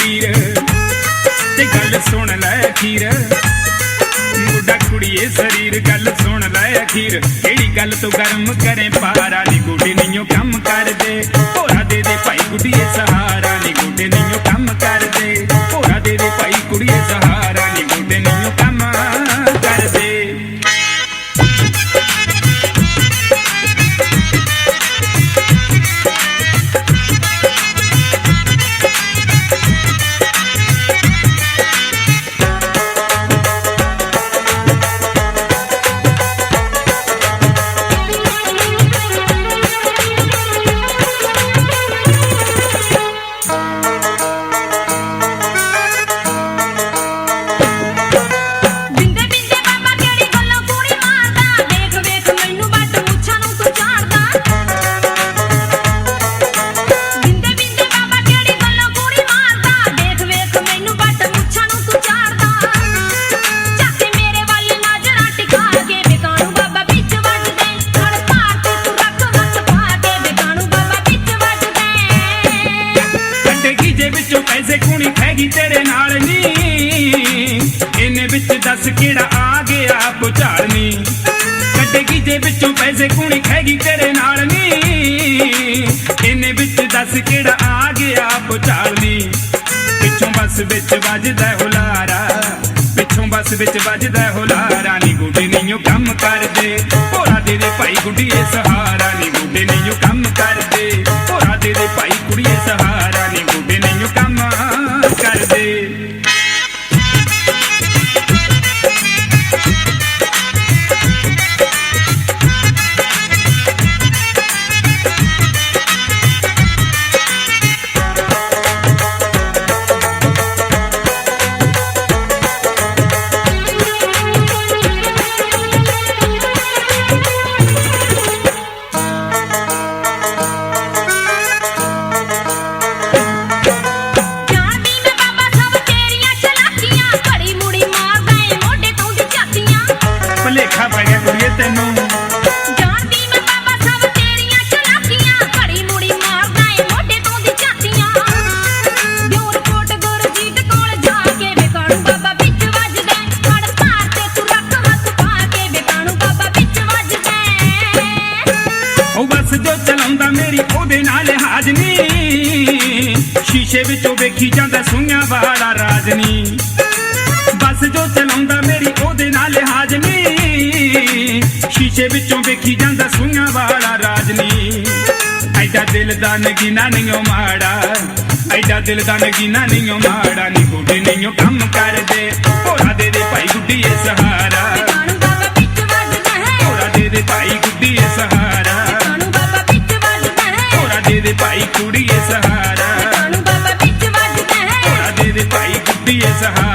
ਅਖੀਰ ਤੇ ਗੱਲ ਸੁਣ ਲੈ ਅਖੀਰ। ਮੁੰਡਾ ਕੁੜੀਏ ਸਰੀਰ, ਗੱਲ ਸੁਣ ਲੈ ਅਖੀਰ। ਕਿਹੜੀ ਗੱਲ ਤੋਂ ਗਰਮ ਕਰੇ ਪਾਰਾ ਨੀ, ਗੋਡੇ ਨਹੀਂਓ ਕੰਮ ਕਰਦੇ। ਹੋਰਾ ਦੇ ਦੇ ਭਾਈ ਗੁੱਡੀਏ ਸਹਾਰਾ ਨੀ, ਗੋਡੇ ਨਹੀਂਓ ਜੇ ਕੁਣੀ ਖੈਗੀ ਤੇਰੇ ਨਾਲ ਨੀ। ਇਹਨੇ ਵਿੱਚ ਦੱਸ ਕਿਹੜਾ ਆ ਗਿਆ ਪੁਚਾਲਨੀ ਕੱਢੇਗੀ ਜੇ ਵਿੱਚੋਂ ਪੈਸੇ ਕੁਣੀ ਖੈਗੀ ਤੇਰੇ ਨਾਲ ਨੀ। ਇਹਨੇ ਵਿੱਚ ਦੱਸ ਕਿਹੜਾ ਆ ਗਿਆ ਪੁਚਾਲਨੀ ਪਿੱਛੋਂ ਬੱਸ ਵਿੱਚ ਵੱਜਦਾ ਹੁਲਾਰਾ। ਪਿੱਛੋਂ ਬੱਸ ਵਿੱਚ ਵੱਜਦਾ ਹੁਲਾਰਾ। ਨੀ ਗੁੱਡੇ ਨਹੀਂਓ ਕੰਮ ਕਰਦੇ। ਭੋਲਾ ਦੇ ਭਾਈ ਗੁੱਡੀ ਸਹਾਰਾ। ਨੀ ਗੁੱਡੇ ਨਹੀਂਓ ਸ਼ੀਸ਼ੇ ਵਿੱਚੋਂ ਵੇਖੀ ਜਾਂਦਾ ਸੁਈਆਂ ਵਾਲਾ ਰਾਜਨੀ ਬੱਸ ਜੋ ਚਲਾਉਂਦਾ ਮੇਰੀ ਉਹਦੇ ਨਾਲ ਸ਼ੀਸ਼ੇ ਵਿੱਚੋਂ ਵੇਖੀ ਜਾਂਦਾ ਸੁਈਆਂ ਵਾਲਾ ਰਾਜਨੀ। ਐਡਾ ਦਿਲ ਦਾ ਨਗੀਨਾ ਨਹੀਂ ਮਾੜਾ। ਐਡਾ ਦਿਲ ਦਾ ਨਗੀਨਾ ਨਹੀਂ ਮਾੜਾ। ਨੀ ਗੋਡੇ ਨਹੀਂ ਕੰਮ ਕਰਦੇ। ਹੋਰਾ ਦੇ ਦੇ ਭਾਈ ਸਹਾਰਾ। ਦੇ ਦੇ ਭਾਈ ਗੁੱਡੀਏ ਸਹਾਰਾ। ਦੇ ਦੇ ਭਾਈ ਦੇ ਦੇ ਭਾਈ ਗੁੱਡੀਏ ਸਹਾਰਾ।